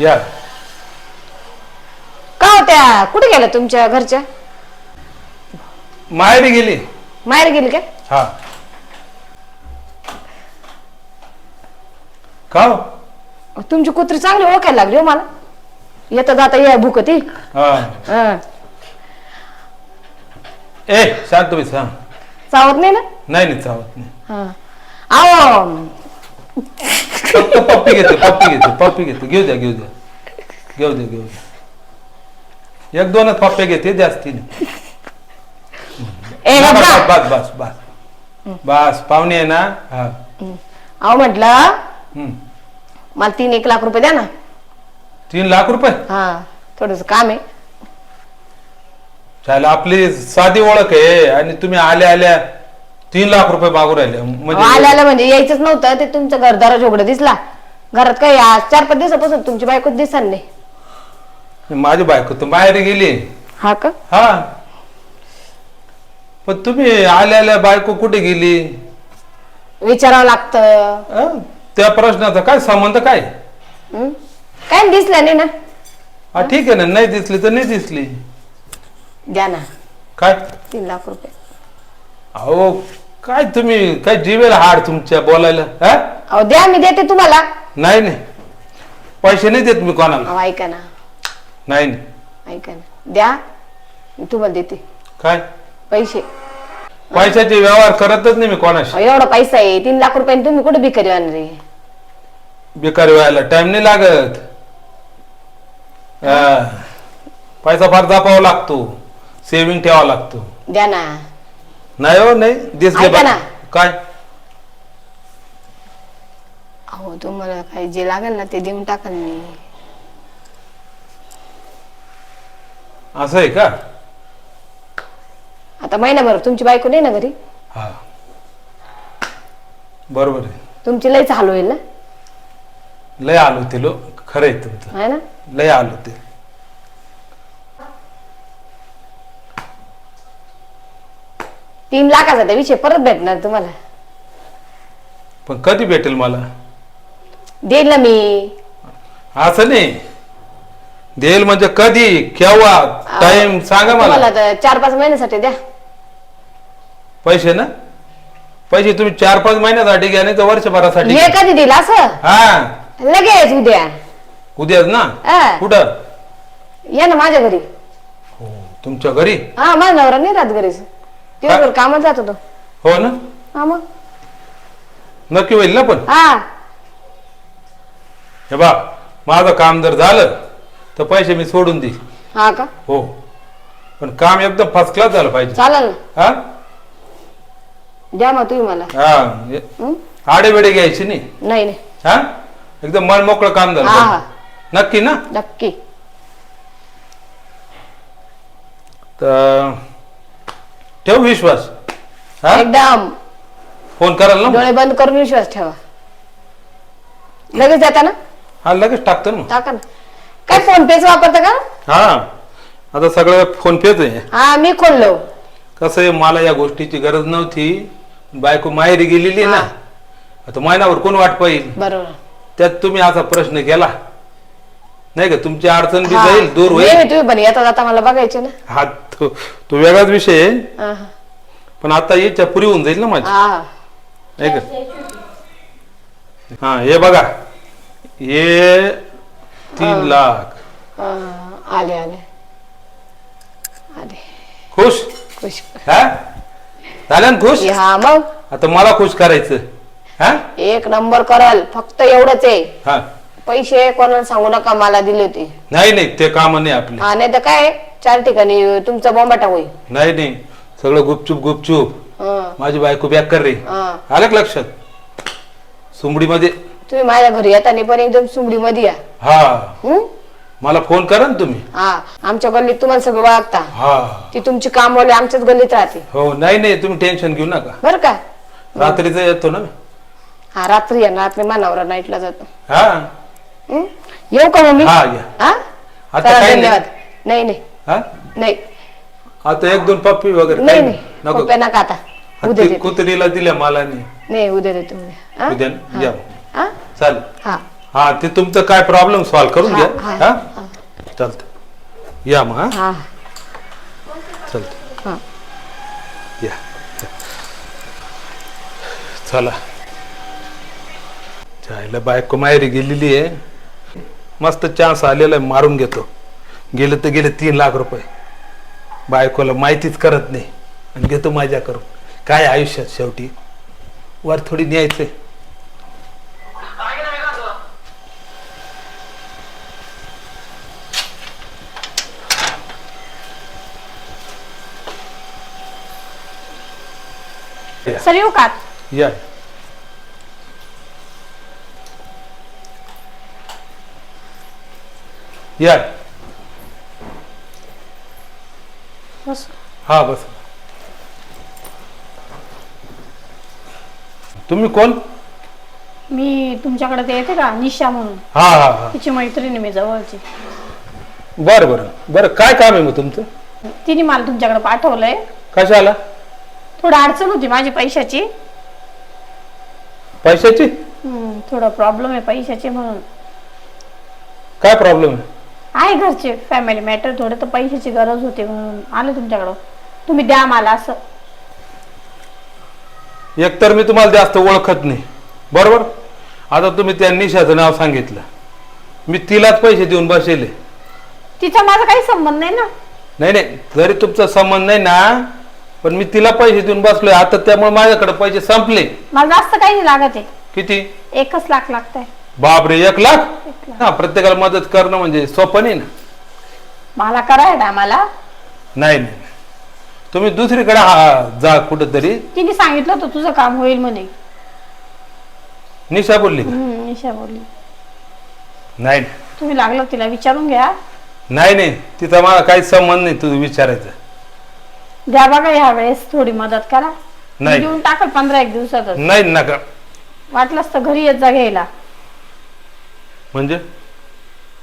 या. का होत्या? कुठे गेल्या तुमच्या घरच्या? माहेरी गेली. माहेर गेली काय हा. का हो? तुमची कुत्री चांगली ओळखायला लागली हो मला. येता जाता या भुकती हा. हं. ए तुम्ही सांग चावत नाही ना? नाही नाही चावत नाही. हं. अहो फक्त पप्पी घेते पप्पी घेते पप्पी घेते घेऊ द्या घेऊ द्या. घेऊ द्या घेऊ द्या. एक दोनच पप्पे घेते जास्ती नाही. ए बस बाबा बस बस बस. बस पाहुणे आहे ना? हा. अहो म्हटलं हम्म. मला तीन एक लाख रुपये द्या ना. तीन लाख रुपये? हा थोडस काम आहे. चालेल आपली साधी ओळख आहे आणि तुम्ही आल्या आल्या. तीन लाख रुपये मागू राहिले. म्हणजे आल्याला म्हणजे यायचंच नव्हतं. ते तुमचं घरदारा उघडं दिसला. घरात काही आज चार पाच दिवसापासून तुमची बायकोच दिसणार नाही. माझी बायको तर बाहेर गेली. हा का? हा. पण तुम्ही आल्या आल्या बायको कुठे गेली? विचारावं लागतं? त्या प्रश्नाचा काय संबंध काय? हं? काय दिसलं नाही ना. हा ठीक आहे ना. नाही दिसली तर नाही दिसली. द्या ना. काय? तीन लाख रुपये. अहो काय तुम्ही काय जीवेल हाड तुमच्या बोलायला हा? अहो द्या मी देते तुम्हाला. नाही नाही. पैसे नाही देत मी कोणाला. अहो ऐका ना. नाही नाही. ऐका ना. द्या मी तुम्हाला देते. काय? पैसे. पैशाचे व्यवहार करतच नाही मी कोणाशी. एवढा पैसा आहे. तीन लाख रुपये तुम्ही कुठे भिकारी आणणार आहे बेकारी व्हायला टाइम नाही लागत. हा. पैसा फार जपावा लागतो. सेविंग ठेवावा लागतो. द्या ना. नाही हो नाही. दिसले ऐका बा- ना. काय? अहो तुम्हाला काही जे लागेल ना ते देऊन टाकाल मी. असं आहे का? आता महिनाभर तुमची बायको नाही ना घरी? हा. बरोबर आहे. तुमची लयच हाल होईल ना? लय आलो ते लो खरं आहे तुमचं. ना? लय आलो ते तीन लाखाचा त्या विषय परत भेटणार तुम्हाला. पण कधी भेटेल मला? देईल ना मी. असं नाही. देईल म्हणजे कधी केव्हा टाइम सांगा मला. तुम्हाला तर चार पाच महिन्यासाठी द्या. पैसे ना? पैसे तुम्ही चार पाच महिन्यासाठी घ्या नाही तर वर्षभरासाठी हे कधी दिला असं? हा. लगेच उद्या. उद्याच ना? हा. कुठं? या ना माझ्या घरी. हो तुमच्या घरी? हा माझा नवरा नाही राहत घरीच दिवसभर कामात जात होतो. हो ना? हा मग. नक्की होईल ना पण? हा. हे बा माझं काम जर झालं तर पैसे मी सोडून देईल हा का? हो. पण काम एकदम फर्स्ट क्लास झालं पाहिजे. चालेल ना. हा? द्या मग तुम्ही मला. हा. हे- हं? आडेवेडे घ्यायची नाही? नाही नाही. हा? एकदम मन मोकळं काम झालं हा हा. पाहिजे. नक्की ना? नक्की. तर ठेव विश्वास. हा? एकदम. फोन कराल ना डोळे बंद करून विश्वास ठेवा. लगेच जाता ना? हा लगेच टाकतो ना टाका ना. काय फोन पेच वापरता का? हा. आता सगळं फोन पेच आहे. हा मी खोललो. कसं आहे मला या गोष्टीची गरज नव्हती. बायको माहेरी गेलेली ना. आता महिनाभर कोण वाट पाहिजे बरोबर. त्यात तुम्ही असा प्रश्न केला. नाही का? तुमची अडचण बी. जाईल दूर होईल. नेहमी तुम्ही पण येता जाता मला बघायचे ना. हा तो तो वेगळाच विषय आहे. हा, हा. पण आता याच्या पुरी होऊन जाईल ना माझी. हा. नाही का? हा हे बघा. हे तीन लाख. हा, आले आले. आले. खुश? खुश. हा? झालं ना खुश? हा मग? आता मला खुश करायचं. हा? एक नंबर कराल. फक्त एवढंच आहे. हा. पैसे कोणाला सांगू नका मला दिले होते. नाही नाही ते काम नाही आपले. हा नाही तर काय चार ठिकाणी तुमचा बॉम्बाटा होईल नाही नाही सगळं गुपचूप गुपचूप. हा, माझी बायको बॅक कर रे. हा. आलं का लक्षात? सुमडीमध्ये. तुम्ही माझ्या घरी येताना पण एकदम सुमडी मध्ये या. हा. हं? मला फोन करा ना तुम्ही. हा आमच्या गल्लीत तुम्हाला सगळं वागता हा. ती तुमची कामवाली आमच्याच गल्लीत राहते. हो नाही नाही तुम्ही टेन्शन घेऊ नका. बर का? रात्रीच येतो ना हा रात्री या रात्री मानावरा नाईटला जातो. हा. हं? येऊ का मम्मी? हा या. हा? आता चला, काही नाही. धन्यवाद. नाही नाही. हा? नाही. आता एक दोन पप्पी वगैरे नाही काही नाही. नको. आता. उद्या देते. कुत्रीला दिल्या मला नाही नाही उद्या देतो उद्या. हा? उद्या हा. या. हा? चालेल. हा. हा ते तुमचं काय प्रॉब्लेम सॉल्व्ह करून घ्या. हा, हा? हा. चालतं या मग हा? हा. चालतं हा. या. चला. जायला बायको माहेरी गेलेली आहे. मस्त चान्स आलेला आहे मारून घेतो. गेलं तर गेले तीन लाख रुपये. बायकोला माहितीच करत नाही. आणि घेतो माझ्या करून काय आयुष्यात शेवटी? वर थोडी न्यायचंय या, सर येऊ का? या. या. बस. हा बस. तुम्ही कोण? मी तुमच्याकडे ते येते का? निशा म्हणून. हा हा हा. तिची मैत्रिणी मी जवळची. बरं बरं. बरं काय काम आहे मग तुमचं? तिने मला तुमच्याकडे पाठवलंय. कशाला? थोडं अडचण होती माझी पैशाची. पैशाची? हम्म, थोडं प्रॉब्लेम आहे पैशाची म्हणून. काय प्रॉब्लेम आहे? आहे घरचे. फॅमिली मॅटर थोडं तर पैशाची गरज होती म्हणून आले तुमच्याकडं. तुम्ही द्या मला असं. एकतर मी तुम्हाला जास्त ओळखत नाही. बरोबर? आता तुम्ही त्या निशाचं नाव सांगितलं. मी तिलाच पैसे देऊन बसेले. तिचा माझा काही संबंध नाही ना? नाही नाही. जरी तुमचा संबंध नाही ना पण मी तिला पैसे देऊन बसलोय. आता त्यामुळे माझ्याकडे पैसे संपले. मला जास्त काही नाही लागत आहे. किती? एकच लाख लागत आहे बापरे एक लाख एक लाख. हा प्रत्येकाला मदत करणं म्हणजे सोपं नाही ना? मला करायला मला नाही नाही. तुम्ही दुसरीकडे हा जा कुठंतरी. तिने सांगितलं होतं तुझं काम होईल म्हणे. निशा बोलली का? हम्म, निशा बोलली. नाही. नाही. तुम्ही लागलं तिला विचारून घ्या. नाही नाही. तिचा मला काही संबंध नाही तुझं विचारायचं. द्या बघा ह्या वेळेस थोडी मदत करा. नाही. देऊन टाकल पंधरा एक दिवसातच. नाही नका. वाटलंच तर घरी येत जा घ्यायला. म्हणजे?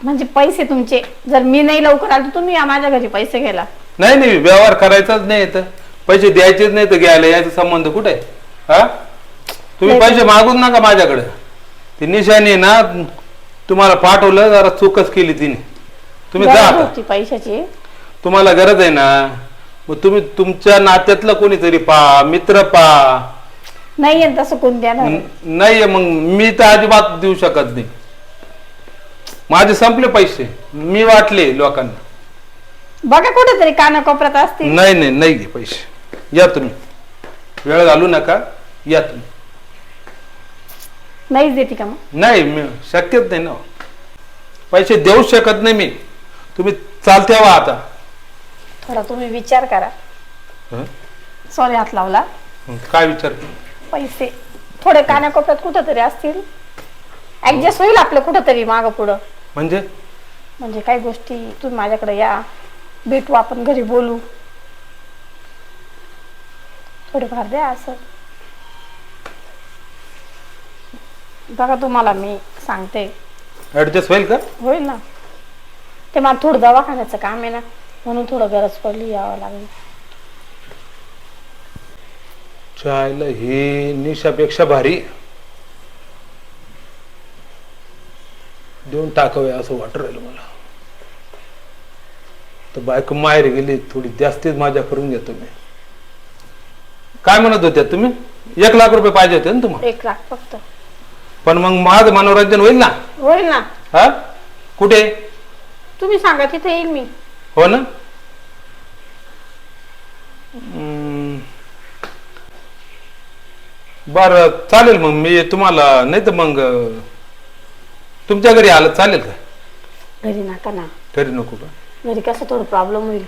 म्हणजे पैसे तुमचे. जर मी नाही लवकर आलो तर तुम्ही या माझ्या घरी पैसे घ्यायला. नाही नाही व्यवहार करायचाच नाही तर पैसे द्यायचेच नाही तर घ्यायला. याचा संबंध कुठे आहे? हा? तुम्ही. पैसे मागून नका माझ्याकडे. ती आहे ना तुम्हाला पाठवलं जरा चूकच केली तिने. तुम्ही जा गरज आता. होती पैशाची. तुम्हाला गरज आहे ना? मग तुम्ही तुमच्या नात्यातलं कोणीतरी पा मित्र पा. नाही आहे तसं कोण देणार. नाही मग मी तर अजिबात देऊ शकत नाही. माझे संपले पैसे. मी वाटले लोकांना. बघा कुठेतरी कानाकोपऱ्यात असतील. नाही नाही नाही घे पैसे. या तुम्ही. वेळ घालू नका. या तुम्ही. नाहीच देते का मग? नाही मी शक्यच नाही ना. पैसे देऊ शकत नाही मी. तुम्ही चालते वा आता. थोडा तुम्ही विचार करा. हं? सॉरी हात लावला. काय विचार पैसे. थोडे कानाकोपऱ्यात कुठेतरी असतील. ऍडजस्ट होईल आपलं कुठेतरी मागं पुढं. म्हणजे? म्हणजे काही गोष्टी तुम्ही माझ्याकडे या. भेटू आपण घरी बोलू. थोडेफार द्या असं. बघा तुम्हाला मी सांगते. ऍडजस्ट होईल का? होईल ना. ते मला थोडं दवाखान्याचं काम आहे ना म्हणून थोडं गरज पडली यावं लागली. चायला हे निशापेक्षा भारी. देऊन टाकावे असं वाटत राहिलं मला. तर बायको माहेर गेली थोडी जास्तीच माझ्या करून घेतो मी. काय म्हणत होत्या तुम्ही? एक लाख रुपये पाहिजे होते ना तुम्हाला? एक लाख फक्त. पण मग माझं मनोरंजन होईल ना? होईल ना. हा? कुठे? तुम्ही सांगा तिथे येईल मी. हो ना. बरं चालेल मग मी तुम्हाला नाही तर मग तुमच्या घरी आलं चालेल का? घरी नका ना. घरी नको का? घरी कसं थोडं प्रॉब्लेम होईल?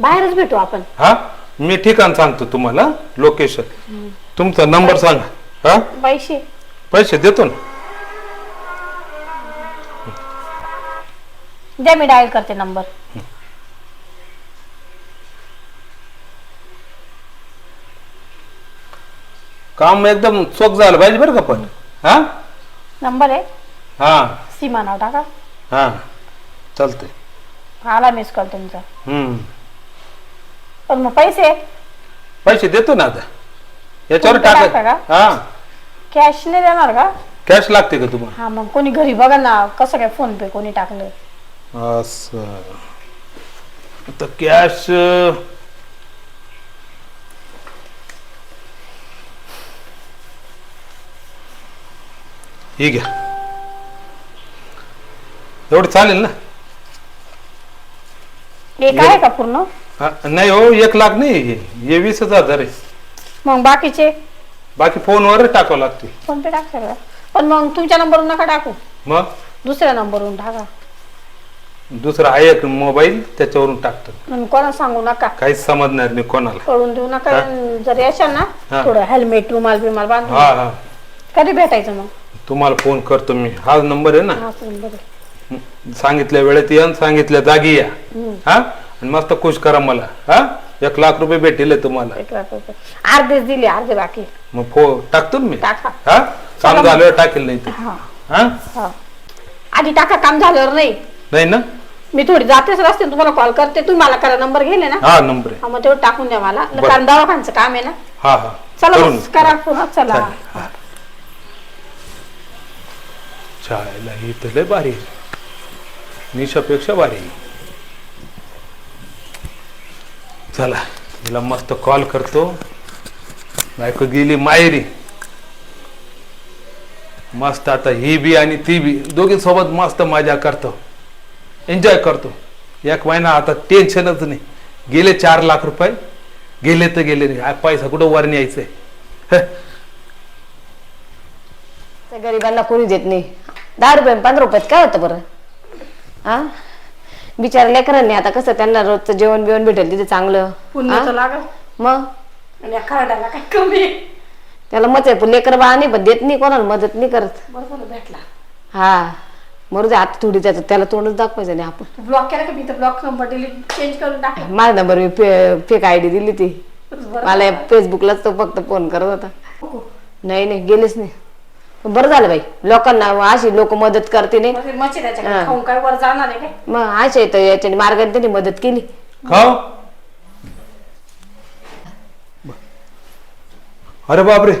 बाहेरच भेटू आपण. हा? मी ठिकाण सांगतो तुम्हाला लोकेशन तुमचा नंबर सांगा. हा? पैसे. पैसे देतो ना. द्या मी डायल करते नंबर काम एकदम चोख झालं पाहिजे बरं का पण. हा? नंबर आहे हा. सीमा नाव टाका. हा. चालतंय. आला मिस कॉल तुमचा. हम्म. पण मग पैसे? पैसे देतो ना आता. याच्यावर फोनपे टाका? हा. कॅश नाही देणार का? कॅश लागते का तुम्हाला? हा मग कोणी घरी बघा ना कसं काय फोन पे कोणी टाकलं. असं. आता कॅश ही घ्या एवढं चालेल ना एक आहे का पूर्ण हा, नाही हो एक लाख नाही हे- हे वीस हजार आहे मग बाकीचे बाकी फोनवर टाकावं लागते फोन पे टाक सगळं पण मग तुमच्या नंबरवरून नका टाकू मग दुसऱ्या नंबरवरून टाका दुसरा आहे एक मोबाईल त्याच्यावरून टाकतात आणि कोणा सांगू नका काहीच समजणार नाही कोणाला कळून देऊ नका जर येशाल ना हा. थोडं हेल्मेट रुमाल बिमाल बांधून हा हा कधी भेटायचं मग तुम्हाला फोन करतो मी. हा नंबर आहे ना? नंबर आहे. सांगितल्या वेळेत या आणि सांगितल्या जागी या. हा? आणि मस्त खुश करा मला. हा? एक लाख रुपये भेटेल तुम्हाला. एक लाख रुपये. अर्धेच दिले अर्धे बाकी. मग फो टाकतो ना मी? टाका. हा? काम झाल्यावर टाकेल नाही ते. हा. हा? हा. आधी टाका काम झाल्यावर नाही. नाही ना? मी थोडी जातेच रस्ते तुम्हाला कॉल करते. तुम्ही मला करा नंबर गेले ना? हा नंबर आहे. हा मग तेवढं टाकून द्या मला. कारण दवाखानचं काम आहे ना? हा हा. चला करून बस, करा पुन्हा. चला. हा. शाळेला ही तर लय भारी निशापेक्षा भारी चला तिला मस्त कॉल करतो. बायको गेली मायरी मस्त आता ही बी आणि ती बी दोघी सोबत मस्त मजा करतो. एन्जॉय करतो. एक महिना आता टेन्शनच नाही. गेले चार लाख रुपये. गेले तर गेले नाही. पैसा कुठं वर न्यायचंय? हं. गरिबांना कोणी देत नाही. दहा रुपये पंधरा रुपयात काय होतं बरं? हा बिचारा लेकरांनी आता कसं त्यांना रोजचं जेवण बिवण भेटेल तिथे चांगलं. लागल. मग? आणि या खरड्याला काय कमी? आहे. त्याला मत आहे पण लेकर बाळा नाही पण देत नाही कोणाला मदत नाही करत. बरं झालं भेटला. हा. मरू दे आता थोडी त्याचं त्याला तोंडच दाखवायचं नाही आपण. ब्लॉक केला का? मी तर ब्लॉक नंबर डिलीट चेंज करून टाकला. माझा नंबर मी फेक आय डी दिली ती. बरं मला फेसबुकलाच तो फक्त फोन करत होता. नाही नाही गेलेच नाही. बरं झालं बाई. लोकांना अशी लोक मदत करते नाही. मग ते मच्छी त्याच्याकडे हा. खाऊन काय वर जाणार आहे काय? मग अशा येतं याच्याने मार्गाने त्यांनी मदत केली. खाओ अरे बापरे.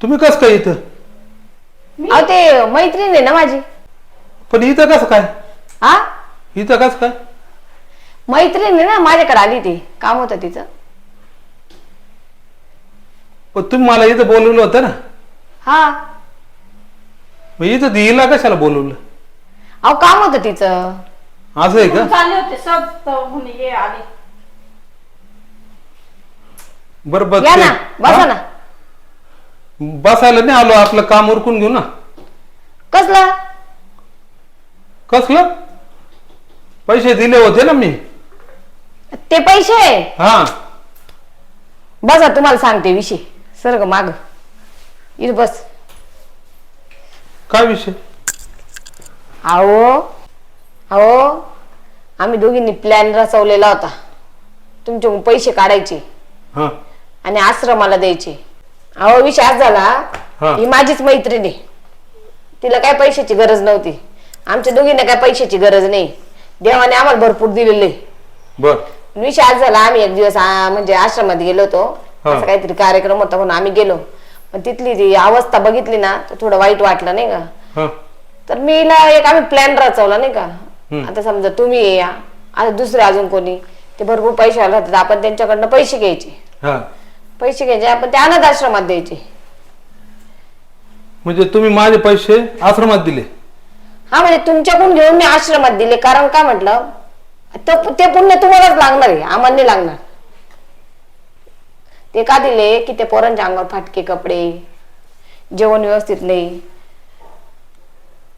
तुम्ही कस काय इथं? अहो ते मैत्रीण आहे ना माझी. पण इथं कसं काय? हा इथं कसं काय? मैत्रीण आहे ना माझ्याकडे आली ती. काम होतं तिचं. पण तुम्ही मला इथं बोलवलं होतं ना. हा. मग इथं हिला कशाला बोलवलं? अहो काम होतं तिचं. असं आहे का? चालले होते सब तर म्हणे ये आले. बरं बघ या ते- ना बसा? ना. बसायला नाही आलो आपलं काम उरकून घेऊ ना. कसलं? कसलं? पैसे दिले होते ना मी. ते पैसे? हा. बसा तुम्हाला सांगते विषय. सर ग माग. इथं बस. काय विषय? अहो अहो आम्ही दोघींनी प्लॅन रचवलेला होता. तुमच्याकडून पैसे काढायचे. हा. आणि आश्रमाला द्यायचे. अहो विषय आज झाला. हा. ही माझीच मैत्रीण. आहे तिला काय पैशाची गरज नव्हती. आमच्या दोघींना काय पैशाची गरज नाही. देवाने आम्हाला भरपूर दिलेले. बर. विषय आज झाला. आम्ही एक दिवस आ, म्हणजे आश्रमात गेलो होतो. असं काहीतरी कार्यक्रम होता म्हणून आम्ही गेलो. पण तिथली जी अवस्था बघितली ना तर थोडं वाईट वाटलं नाही का? हा. तर मी एक आम्ही प्लॅन रचवला नाही का. आता समजा तुम्ही ये आता दुसरे अजून कोणी ते भरपूर पैसे आले राहतात आपण त्यांच्याकडनं पैसे घ्यायचे. हा. पैसे घ्यायचे आपण त्या अनाथ आश्रमात द्यायचे. म्हणजे तुम्ही माझे पैसे आश्रमात दिले. हा म्हणजे तुमच्याकडून घेऊन मी आश्रमात दिले कारण काय म्हटलं? तो- ते पुण्य तुम्हालाच लागणार आहे आम्हाला नाही लागणार. ते का दिले की ते पोरांच्या अंगावर फाटके कपडे जेवण व्यवस्थित नाही.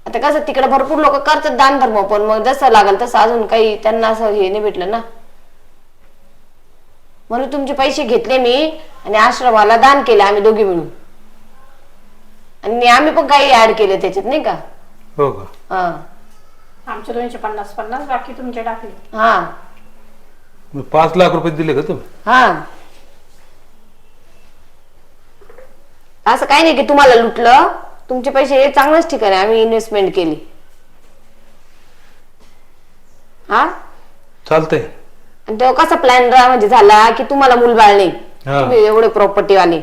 आता कसं तिकडे भरपूर लोक करतात दान धर्म पण मग जसं लागल तसं अजून काही त्यांना असं हे नाही भेटलं ना. म्हणून तुमचे पैसे घेतले मी आणि आश्रमाला दान केले आम्ही दोघी मिळून. आणि आम्ही पण काही ऍड केले त्याच्यात नाही का? हो का? हा. आमचे दोनशे पन्नास पन्नास बाकी तुमचे टाकले. हा. मग पाच लाख रुपये दिले का तुम्ही? हा. असं काही नाही की तुम्हाला लुटलं तुमचे पैसे हे चांगल्याच ठिकाणी आम्ही इन्व्हेस्टमेंट केली. हा? चालतंय. आणि तो कसा प्लॅन म्हणजे झाला की तुम्हाला मूलबाळ नाही? हा. तुम्ही एवढे प्रॉपर्टी वाले.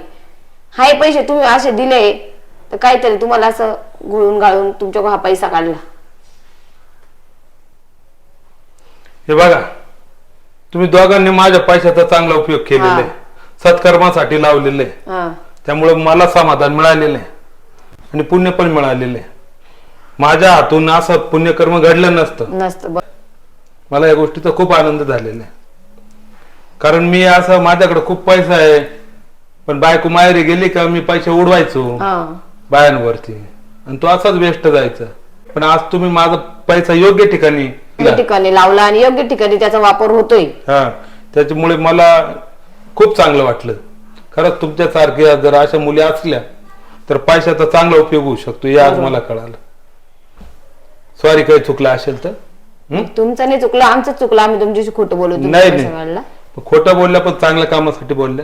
हाय पैसे तुम्ही असे दिले तर काहीतरी तुम्हाला असं गुळून गाळून तुमच्या हा पैसा काढला. हे बघा तुम्ही दोघांनी माझ्या पैशाचा चांगला उपयोग केलेला आहे. सत्कर्मासाठी लावलेले आहे. हा. त्यामुळे मला समाधान मिळालेलं. आहे आणि पुण्य पण मिळालेलं. आहे माझ्या हातून असं पुण्यकर्म घडलं नसतं. नसतं मला या गोष्टीचा खूप आनंद झालेला आहे. कारण मी असं माझ्याकडे खूप पैसा आहे पण बायको माहेरी गेली का मी पैसे उडवायचो बायांवरती. आणि तो असाच वेस्ट जायचा. पण आज तुम्ही माझा पैसा योग्य ठिकाणी योग्य ठिकाणी लावला आणि योग्य ठिकाणी त्याचा वापर होतोय. हा. त्याच्यामुळे मला खूप चांगलं वाटलं. खरंच तुमच्यासारख्या जर अशा मुली असल्या तर पैशाचा चांगला उपयोग होऊ शकतो हे आज मला कळालं. सॉरी काही चुकलं असेल तर? हं? तुमचं नाही चुकलं आमचं चुकलं आम्ही तुमच्याशी खोटं बोलू नाही काढला. खोटं बोलल्या पण चांगल्या कामासाठी बोलले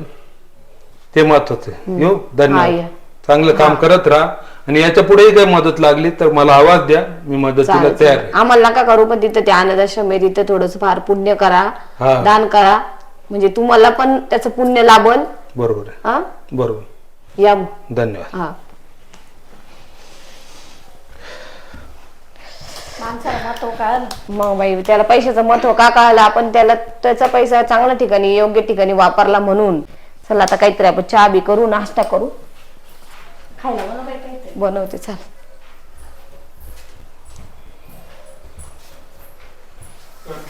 ते महत्वाचं आहे. येऊ हा, धन्यवाद. या. चांगलं काम करत राहा. आणि याच्या पुढेही काही मदत लागली तर मला आवाज द्या मी मदतीला चालेल, तयार. आहे. आम्हाला नका करू पण तिथं ते अनाथाश्रम आहे तिथं थोडस फार पुण्य करा हा. दान करा. म्हणजे तुम्हाला पण त्याचं पुण्य लाभल. बरोबर आहे. हा बरोबर. या. धन्यवाद. हा. माणसाला कळलं. मग बाई त्याला पैशाचं महत्त्व का कळालं? आपण त्याला त्याचा पैसा चांगल्या ठिकाणी योग्य ठिकाणी वापरला म्हणून. चला आता काहीतरी आपण चहा बी करू नाश्ता करू. खायला बनवते चाल.